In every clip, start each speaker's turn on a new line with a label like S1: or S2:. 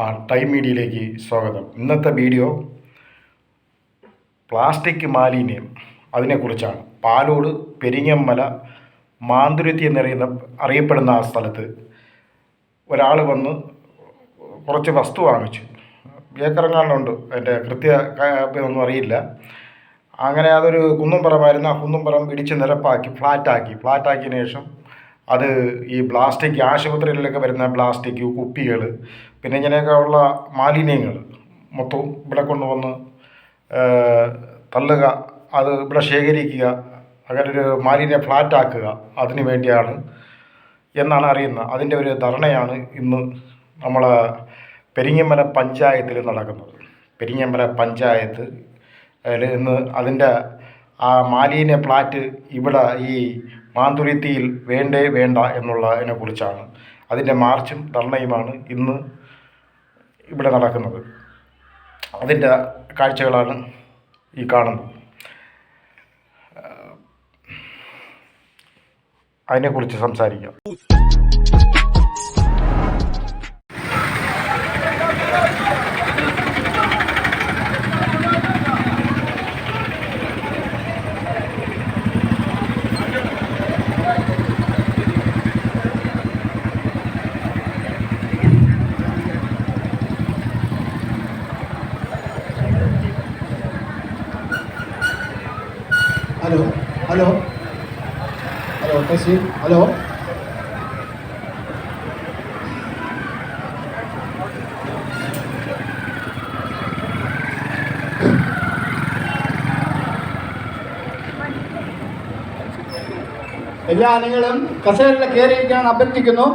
S1: ആ ടൈം മീഡിയയിലേക്ക് സ്വാഗതം. ഇന്നത്തെ വീഡിയോ പ്ലാസ്റ്റിക് മാലിന്യം അതിനെക്കുറിച്ചാണ്. പാലോട് പെരിങ്ങമ്മല മാന്തുരുത്തി എന്നറിയുന്ന അറിയപ്പെടുന്ന ആ സ്ഥലത്ത് ഒരാൾ വന്ന് കുറച്ച് വസ്തു വാങ്ങിച്ചു. ഏക്കറങ്ങാണ്ടുണ്ട് അതിന്റെ കൃത്യ ഒന്നും അറിയില്ല. അങ്ങനെ അതൊരു കുന്നുംപുറമായിരുന്നു. ആ കുന്നുംപുറം ഇടിച്ച് നിരപ്പാക്കി ഫ്ലാറ്റാക്കി. ഫ്ലാറ്റാക്കിയതിന് ശേഷം അത് ഈ പ്ലാസ്റ്റിക് ആശുപത്രികളിലൊക്കെ വരുന്ന പ്ലാസ്റ്റിക് കുപ്പികൾ പിന്നെ ഇങ്ങനെയൊക്കെ ഉള്ള മാലിന്യങ്ങൾ മൊത്തവും ഇവിടെ കൊണ്ടുവന്ന് തള്ളുക അത് ഇവിടെ ശേഖരിക്കുക അങ്ങനെ ഒരു മാലിന്യ ഫ്ലാറ്റാക്കുക അതിന് വേണ്ടിയാണ് എന്നാണ് അറിയുന്നത്. അതിന്റെ ഒരു ധർണയാണ് ഇന്ന് നമ്മളെ പെരിങ്ങമല പഞ്ചായത്തിൽ നടക്കുന്നത്. പെരിങ്ങമല പഞ്ചായത്ത് അതിൽ ഇന്ന് അതിന്റെ ആ മാലിന്യ ഫ്ലാറ്റ് ഇവിടെ ഈ മാന്തുരുത്തിയിൽ വേണ്ടേ വേണ്ട എന്നുള്ളതിനെക്കുറിച്ചാണ് അതിന്റെ മാർച്ചും ധർണയുമാണ് ഇന്ന് ഇവിടെ നടക്കുന്നത്. അതിന്റെ കാഴ്ചകളാണ് ഈ കാണുന്നത്. അതിനെക്കുറിച്ച് സംസാരിക്കാം
S2: hello hello hello test hello? എല്ലാ ആളുകളും കസേരയിൽ കയറിയിരിക്കാൻ അഭ്യർത്ഥിക്കുന്നു.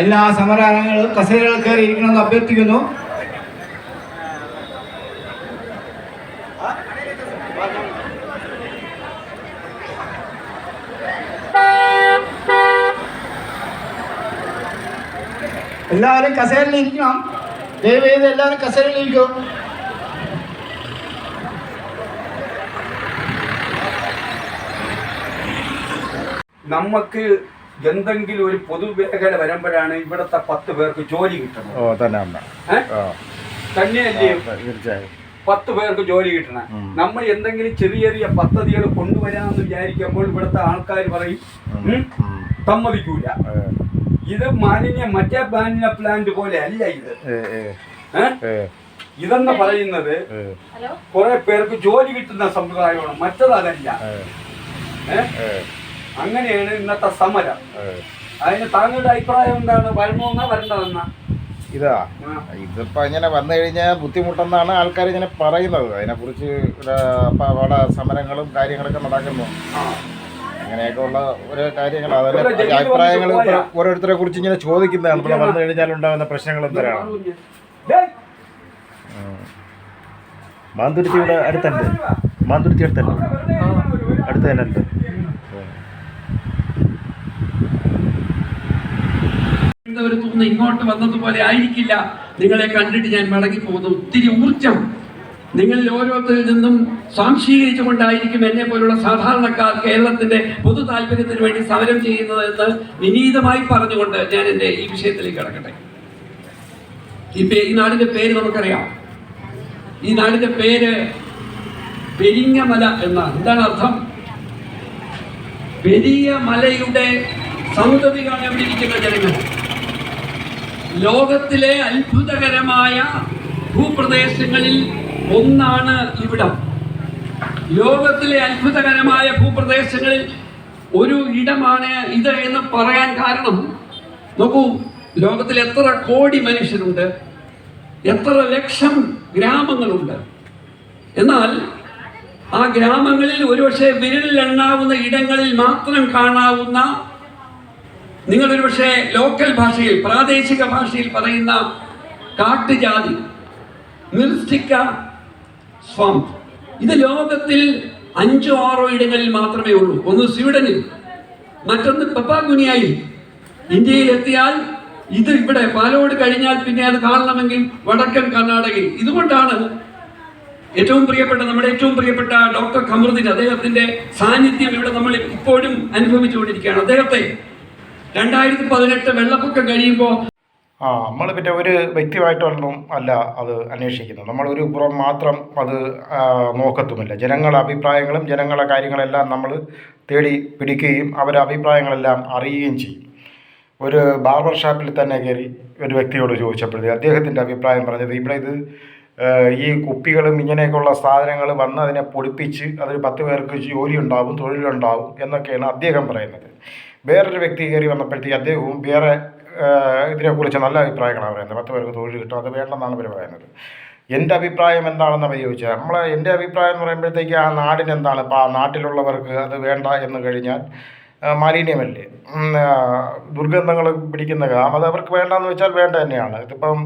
S2: എല്ലാ സമരങ്ങളും കസേരകൾ കയറിയിരിക്കണമെന്ന് അഭ്യർത്ഥിക്കുന്നു. എല്ലാവരും കസേരയിൽ ഇരിക്കണം ദയവ് ചെയ്ത് എല്ലാവരും കസേരയിൽ ഇരിക്കും
S3: നമുക്ക് എന്തെങ്കിലും ഒരു പൊതുമേഖല വരുമ്പോഴാണ് ഇവിടുത്തെ പത്ത് പേർക്ക് ജോലി കിട്ടുന്നത്
S1: ഓ തന്നെ
S3: തന്നെയല്ലേ?
S1: തീർച്ചയായും.
S3: പത്ത് പേർക്ക് ജോലി കിട്ടണം. നമ്മൾ എന്തെങ്കിലും ചെറിയ ചെറിയ പദ്ധതികൾ കൊണ്ടുവരാമെന്ന് വിചാരിക്കുമ്പോൾ ഇവിടുത്തെ ആൾക്കാർ പറയും. സമ്മതിക്കൂല. ഇത് മാലിന്യ മറ്റേ മാലിന്യ പ്ലാന്റ് പോലെ അല്ല ഇത്. ഇതെന്ന് പറയുന്നത് കുറെ പേർക്ക് ജോലി കിട്ടുന്ന സമ്പ്രദായമാണ്. മറ്റത് അതല്ല.
S1: ഏ,
S3: ഏ?
S1: ഏ,
S3: അങ്ങനെയാണ് ഇന്നത്തെ സമരം. അതിന് താങ്കളുടെ അഭിപ്രായം എന്താണ്? വരണമെന്നാ വരേണ്ടതെന്നാ?
S1: ഇതാ. ഇതിപ്പോ ഇങ്ങനെ വന്നു കഴിഞ്ഞാൽ ബുദ്ധിമുട്ടെന്നാണ് ആൾക്കാർ ഇങ്ങനെ പറയുന്നത്. അതിനെക്കുറിച്ച് കുറിച്ച് ഇപ്പൊ അവിടെ സമരങ്ങളും കാര്യങ്ങളൊക്കെ നടക്കുന്നു. അങ്ങനെയൊക്കെ ഉള്ള ഓരോ കാര്യങ്ങൾ
S3: അതായത്
S1: അഭിപ്രായങ്ങൾ? ഓരോരുത്തരെ കുറിച്ച് ഇങ്ങനെ ചോദിക്കുന്നതാണ്. ഇവിടെ വന്നു കഴിഞ്ഞാൽ ഉണ്ടാകുന്ന പ്രശ്നങ്ങൾ എന്തരാണ് മാന്തുരുത്തി ഇവിടെ അടുത്തുണ്ട് മാന്തുരുത്തി അടുത്തല്ലേ? അടുത്ത് തന്നെ ഉണ്ട്
S4: ഒരു തോന്നുന്നു ഇങ്ങോട്ട് വന്നതുപോലെ ആയിരിക്കില്ല. നിങ്ങളെ കണ്ടിട്ട് ഞാൻ മടങ്ങി പോകുന്നത് ഒത്തിരി ഊർജം നിങ്ങളിൽ ഓരോരുത്തരിൽ നിന്നും സ്വാംശീകരിച്ചുകൊണ്ടായിരിക്കും എന്നെ പോലുള്ള സാധാരണക്കാർ കേരളത്തിന്റെ പൊതു താല്പര്യത്തിന് വേണ്ടി സമരം ചെയ്യുന്നത് എന്ന് വിനീതമായി പറഞ്ഞുകൊണ്ട് ഞാൻ എന്റെ ഈ വിഷയത്തിലേക്ക് കടക്കട്ടെ. ഈ പേ ഈ നാടിന്റെ പേര് നമുക്കറിയാം. ഈ നാടിന്റെ പേര് പെരിങ്ങമല എന്നാണ്. എന്താണ് അർത്ഥം? പെരിയ മലയുടെ സൗന്ദര്യമാണ് ഇരിക്കുന്ന ജനങ്ങൾ ലോകത്തിലെ അത്ഭുതകരമായ ഭൂപ്രദേശങ്ങളിൽ ഒന്നാണ് ഇവിടം. ലോകത്തിലെ അത്ഭുതകരമായ ഭൂപ്രദേശങ്ങളിൽ ഒരു ഇടമാണ് ഇത് എന്ന് പറയാൻ കാരണം നോക്കൂ ലോകത്തിൽ എത്ര കോടി മനുഷ്യരുണ്ട് എത്ര ലക്ഷം ഗ്രാമങ്ങളുണ്ട്. എന്നാൽ ആ ഗ്രാമങ്ങളിൽ ഒരുപക്ഷെ വിരലിലെണ്ണാവുന്ന ഇടങ്ങളിൽ മാത്രം കാണാവുന്ന നിങ്ങൾ ഒരുപക്ഷെ ലോക്കൽ ഭാഷയിൽ പ്രാദേശിക ഭാഷയിൽ പറയുന്ന കാട്ടുജാതി നിർസ്റ്റിക്ക സ്വാം. ഇത് ലോകത്തിൽ അഞ്ചോ ആറോ ഇടങ്ങളിൽ മാത്രമേ ഉള്ളൂ. ഒന്ന് സ്വീഡനിൽ മറ്റൊന്ന് പപ്പാഗുനിയായി ഇന്ത്യയിൽ എത്തിയാൽ ഇത് ഇവിടെ പാലോട് കഴിഞ്ഞാൽ പിന്നെ അത് കാണണമെങ്കിൽ വടക്കൻ കർണാടകയിൽ. ഇതുകൊണ്ടാണ് ഏറ്റവും പ്രിയപ്പെട്ട നമ്മുടെ ഏറ്റവും പ്രിയപ്പെട്ട ഡോക്ടർ ഖമറുദ്ദീൻ അദ്ദേഹത്തിന്റെ സാന്നിധ്യം ഇവിടെ നമ്മൾ ഇപ്പോഴും അനുഭവിച്ചുകൊണ്ടിരിക്കുകയാണ്. അദ്ദേഹത്തെ രണ്ടായിരത്തി പതിനെട്ട് വെള്ളപ്പൊക്കം കഴിയുമ്പോൾ
S1: ആ നമ്മൾ പിന്നെ ഒരു വ്യക്തിയായിട്ടൊന്നും അല്ല അത് അന്വേഷിക്കുന്നത്. നമ്മൾ ഒരു പുറം മാത്രം അത് നോക്കത്തുമില്ല. ജനങ്ങളുടെ അഭിപ്രായങ്ങളും ജനങ്ങളുടെ കാര്യങ്ങളെല്ലാം നമ്മൾ തേടി പിടിക്കുകയും അവരുടെ അഭിപ്രായങ്ങളെല്ലാം അറിയുകയും ചെയ്യും. ഒരു ബാർബർ ഷാപ്പിൽ തന്നെ കയറി ഒരു വ്യക്തിയോട് ചോദിച്ചപ്പോഴത്തേക്ക് അദ്ദേഹത്തിന്റെ അഭിപ്രായം പറഞ്ഞത് ഇവിടെ ഇത് ഈ കുപ്പികളും ഇങ്ങനെയൊക്കെയുള്ള സാധനങ്ങൾ വന്ന് അതിനെ പൊടിപ്പിച്ച് അതിൽ പത്ത് പേർക്ക് ജോലി ഉണ്ടാവും തൊഴിലുണ്ടാവും എന്നൊക്കെയാണ് അദ്ദേഹം പറയുന്നത്. വേറൊരു വ്യക്തി കയറി വന്നപ്പോഴത്തേക്ക് അദ്ദേഹവും വേറെ ഇതിനെക്കുറിച്ച് നല്ല അഭിപ്രായങ്ങളാണ് പറയുന്നത്. പത്ത് പേർക്ക് തൊഴിൽ കിട്ടും അത് വേണ്ടെന്നാണ് അവർ പറയുന്നത്. എന്റെ അഭിപ്രായം എന്താണെന്ന് അവർ ചോദിച്ചാൽ നമ്മൾ എന്റെ അഭിപ്രായം എന്ന് പറയുമ്പോഴത്തേക്ക് ആ നാടിന് എന്താണ്? ഇപ്പോൾ ആ നാട്ടിലുള്ളവർക്ക് അത് വേണ്ട എന്ന് കഴിഞ്ഞാൽ മാലിന്യമല്ലേ? ദുർഗന്ധങ്ങൾ പിടിക്കുന്ന അത് അവർക്ക് വേണ്ടെന്ന് വെച്ചാൽ വേണ്ട തന്നെയാണ്. ഇതിപ്പം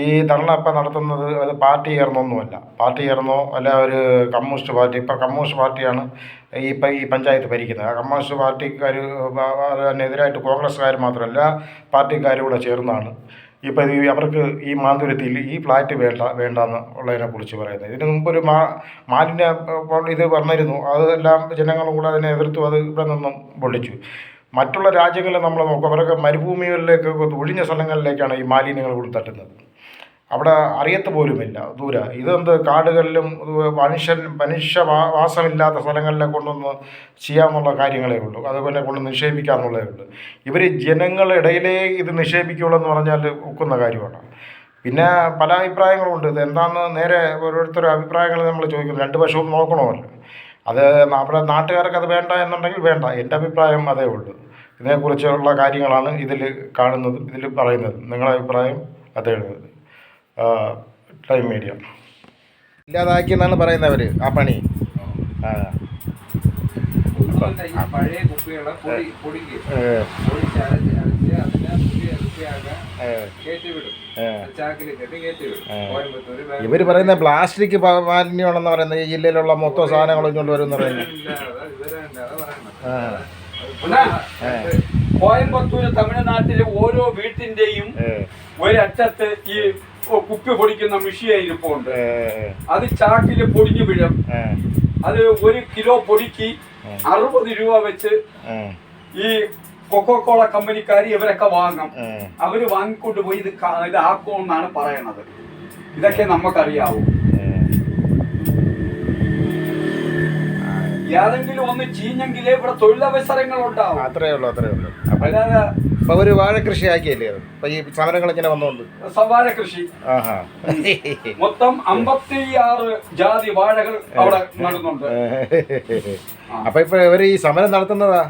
S1: ഈ ധർണ ഇപ്പം നടത്തുന്നത് അത് പാർട്ടി ചേർന്നൊന്നുമല്ല. പാർട്ടി ചേർന്നോ അല്ല ഒരു കമ്മ്യൂണിസ്റ്റ് പാർട്ടി ഇപ്പം കമ്മ്യൂണിസ്റ്റ് പാർട്ടിയാണ് ഈ ഇപ്പം ഈ പഞ്ചായത്ത് ഭരിക്കുന്നത്. ആ കമ്മ്യൂണിസ്റ്റ് പാർട്ടിക്കാർ അതിനെതിരായിട്ട് കോൺഗ്രസ്സുകാർ മാത്രമല്ല പാർട്ടിക്കാരും കൂടെ ചേർന്നാണ്. ഇപ്പം ഈ അവർക്ക് ഈ മാന്തുരത്തിൽ ഈ ഫ്ലാറ്റ് വേണ്ട വേണ്ടെന്ന് ഉള്ളതിനെ കുറിച്ച് പറയുന്നത്. ഇതിന് മുമ്പൊരു മാ മാലിന്യ ഇത് വന്നിരുന്നു അതെല്ലാം ജനങ്ങളും കൂടെ അതിനെ എതിർത്തു. അത് ഇവിടെ നിന്നും പൊള്ളിച്ചു. മറ്റുള്ള രാജ്യങ്ങളിൽ നമ്മൾ നോക്കും. അവരൊക്കെ മരുഭൂമികളിലേക്കൊക്കെ ഒഴിഞ്ഞ സ്ഥലങ്ങളിലേക്കാണ് ഈ മാലിന്യങ്ങൾ കൊണ്ട് തട്ടുന്നത്. അവിടെ അറിയത്ത് പോലുമില്ല ദൂര. ഇതെന്ത് കാടുകളിലും മനുഷ്യൻ മനുഷ്യ വാസമില്ലാത്ത സ്ഥലങ്ങളിലെ കൊണ്ടൊന്ന് ചെയ്യാമെന്നുള്ള കാര്യങ്ങളേ ഉള്ളൂ. അതുപോലെ കൊണ്ട് നിക്ഷേപിക്കാമെന്നുള്ളതേ ഉള്ളൂ. ഇവർ ജനങ്ങളുടെ ഇടയിലേ ഇത് നിക്ഷേപിക്കുകയുള്ളൂ എന്ന് പറഞ്ഞാൽ ഒക്കുന്ന കാര്യമാണ്. പിന്നെ പല അഭിപ്രായങ്ങളുണ്ട്. ഇത് എന്താണെന്ന് നേരെ ഓരോരുത്തരുടെ അഭിപ്രായങ്ങൾ നമ്മൾ ചോദിക്കുന്നു രണ്ട് വശവും നോക്കണമല്ലോ. അത് നമ്മുടെ നാട്ടുകാർക്ക് അത് വേണ്ട എന്നുണ്ടെങ്കിൽ വേണ്ട. എന്റെ അഭിപ്രായം അതേ ഉള്ളൂ. ഇതിനെക്കുറിച്ചുള്ള കാര്യങ്ങളാണ് ഇതിൽ കാണുന്നതും ഇതിൽ പറയുന്നതും. നിങ്ങളുടെ അഭിപ്രായം അതേ ഉള്ളത് ടൈം മീഡിയ ഇല്ലാതാക്കി എന്നാണ് ആ പണി. ആ.
S5: പണി ഇവർ പഴയ കുപ്പികളെ പൊടി പൊടിക്ക് അരച്ച് അതിനെ പുതിയ കയറ്റിവിടും. ബാംഗ്ലൂർ
S1: ഇവർ പറയുന്ന പ്ലാസ്റ്റിക് മാലിന്യമാണെന്ന് പറയുന്നത് ഈ ജില്ലയിലുള്ള മൊത്തം സാധനങ്ങൾ ഇങ്ങോട്ട് വരും പറയുന്നത്. ആ.
S3: കോയമ്പത്തൂര് തമിഴ്നാട്ടിലെ ഓരോ വീട്ടിന്റെയും ഒരറ്റത്ത് ഈ കുപ്പി പൊടിക്കുന്ന മെഷീൻ ഇരിപ്പുണ്ട്. അത് ചാക്കിൽ പൊടിഞ്ഞു വീഴും. അത് ഒരു കിലോ പൊടിക്ക് അറുപത് രൂപ വെച്ച് ഈ കൊക്കോകോള കമ്പനിക്കാർ ഇവരൊക്കെ വാങ്ങും. അവർ വാങ്ങിക്കൊണ്ട് പോയി ഇത് ആക്കോ ഇതാക്കുമെന്നാണ് പറയണത്. ഇതൊക്കെ നമുക്കറിയാവൂ. ഏതെങ്കിലും ഒന്ന് ചീഞ്ഞെങ്കിലേ ഇവിടെ തൊഴിലവസരങ്ങൾ ഉണ്ടാവും.
S1: അത്രേ ഉള്ളൂ അത്രേ ഉള്ളൂ.
S3: അല്ലാതെ
S1: ഇപ്പൊ ഒരു വാഴ കൃഷി ആക്കിയല്ലേ അപ്പൊ ഈ സമരങ്ങൾ ഇങ്ങനെ വന്നോണ്ട്.
S3: സവാഴ കൃഷി.
S1: ആഹാ.
S3: മൊത്തം അമ്പത്തിയാറ് ജാതി വാഴകൾ അവിടെ നടന്നുണ്ട്.
S1: അപ്പൊ ഇപ്പൊ ഇവർ ഈ സമരം നടത്തുന്നതാ?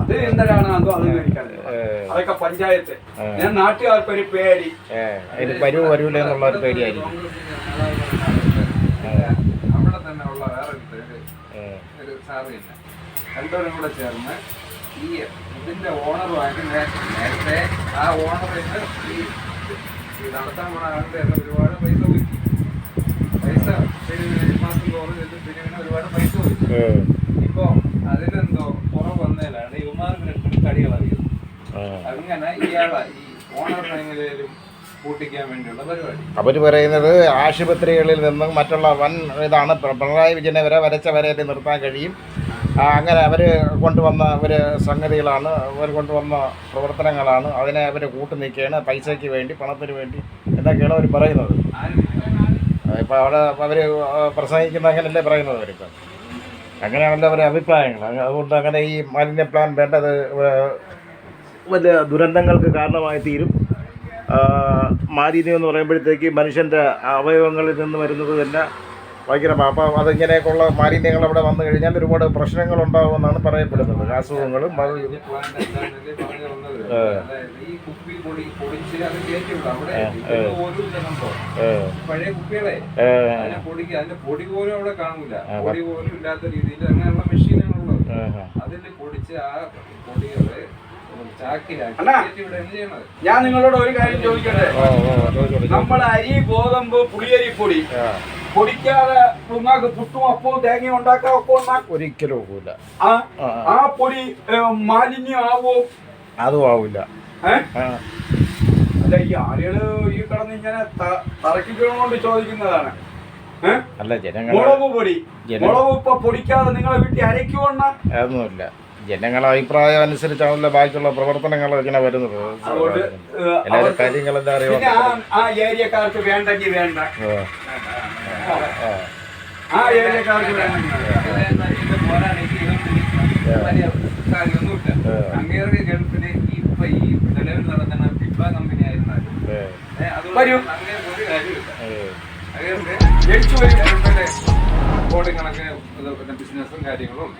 S3: അത് എന്തരാണ് അതോ അത് അതൊക്കെ പഞ്ചായത്ത്. ഞാൻ നാട്ടുകാർക്ക് ഒരു പേടി.
S1: വരൂ വരൂല എന്നുള്ള ഒരു പേടിയായിരിക്കും.
S5: അവിടെ തന്നെ ഉള്ള
S1: വേറെ
S5: ഒരു സാറിയില്ല രണ്ടുപേരും കൂടെ ചേർന്ന് ഈ ഇതിന്റെ ഓണറുമായിട്ട് നേരത്തെ ആ ഓണറിന് ഈ നടത്താൻ പോണ ആളുടെ എല്ലാം ഒരുപാട് പൈസ ഒതുക്കി പൈസ മാസം തോറും പിന്നെ പിന്നെ ഒരുപാട് പൈസ ഒതുക്കി ഇപ്പോ അതിനെന്തോ കുറവ് വന്നതിലാണ് ഇവന്മാർക്ക് രണ്ടും കടികളറിയത്. അങ്ങനെ ഇയാളെ ഈ ഓണറിനെ എങ്ങനെയും
S1: അവർ പറയുന്നത് ആശുപത്രികളിൽ നിന്നും മറ്റുള്ള വൻ ഇതാണ്. പിണറായി വിജയനെ വരെ വരച്ച വരെ നിർത്താൻ കഴിയും. അങ്ങനെ അവർ കൊണ്ടുവന്ന ഒരു സംഗതികളാണ് അവർ കൊണ്ടുവന്ന പ്രവർത്തനങ്ങളാണ്. അതിനെ അവർ കൂട്ടു നിൽക്കുകയാണ് പൈസയ്ക്ക് വേണ്ടി പണത്തിന് വേണ്ടി എന്നൊക്കെയാണ് അവർ പറയുന്നത്. ഇപ്പോൾ അവിടെ അവർ പ്രസംഗിക്കുന്ന അങ്ങനെയല്ലേ പറയുന്നത് അവരിപ്പം അങ്ങനെയാണല്ലോ അവരുടെ അഭിപ്രായങ്ങൾ. അതുകൊണ്ട് അങ്ങനെ ഈ മാലിന്യ പ്ലാൻ വേണ്ടത് വലിയ ദുരന്തങ്ങൾക്ക് കാരണമായി തീരും. മാലിന്യം എന്ന് പറയുമ്പോഴത്തേക്ക് മനുഷ്യന്റെ അവയവങ്ങളിൽ നിന്ന് വരുന്നത് തന്നെ ഭയങ്കര അപ്പോൾ അതിങ്ങനെയൊക്കെയുള്ള മാലിന്യങ്ങൾ അവിടെ വന്നു കഴിഞ്ഞാൽ ഒരുപാട് പ്രശ്നങ്ങൾ ഉണ്ടാകുമെന്നാണ് പറയപ്പെടുന്നത്. അസുഖങ്ങളും
S3: ഞാൻ നിങ്ങളോട് ഒരു കാര്യം ചോദിക്കട്ടെ? നമ്മൾ. അരി ഗോതമ്പ് പുളിയരി പൊടി പൊടിക്കാതെ ഉമ്മാക്ക് പുട്ടും അപ്പവും തേങ്ങയും ഉണ്ടാക്കാൻ ഒക്കുന്ന
S1: ഒരിക്കലും ഒക്കില്ല
S3: ആ പൊടി മാലിന്യം ആവോ?
S1: അതും ആവില്ല
S3: അല്ല ഈ ആളുകൾ ഈ കടന്ന് ഇങ്ങനെ ത- തറക്കിക്കൊണ്ട് ചോദിക്കുന്നതാണ്.
S1: അല്ല ജനങ്ങൾ
S3: മുളക് പൊടി. മുളക് ഇപ്പൊ പൊടിക്കാതെ നിങ്ങളെ വീട്ടിൽ അരയ്ക്കുവണ്ണ?
S1: അതൊന്നുമില്ല. ജനങ്ങളുടെ അഭിപ്രായം അനുസരിച്ചാണല്ലോ ബാക്കിയുള്ള പ്രവർത്തനങ്ങൾ ഇങ്ങനെ വരുന്നത്. എല്ലാവരും
S3: കാര്യങ്ങൾ എന്താ
S1: അറിയാം
S3: ആ ഏരിയക്കാർക്ക് വേണ്ടെങ്കിൽ വേണ്ട. ആ ഏരിയക്കാർക്ക്
S5: ഇതൊന്നും വലിയ കാര്യമൊന്നുമില്ല അങ്ങേരുടെ ഗൾഫിൽ ഇപ്പൊ ഈ നിലവിൽ നടക്കുന്ന പിപ്പ കമ്പനി ആയിരുന്നാലും ഏ, അതുകൊണ്ട്
S3: വരൂ.
S5: അങ്ങേർക്ക് ഒരു കാര്യമില്ല അങ്ങേർക്ക്
S3: ജനിച്ചു വരും
S5: ഗൾഫിലെ കോടിക്കണക്കിന് ബിസിനസ്സും കാര്യങ്ങളും ഉണ്ട്.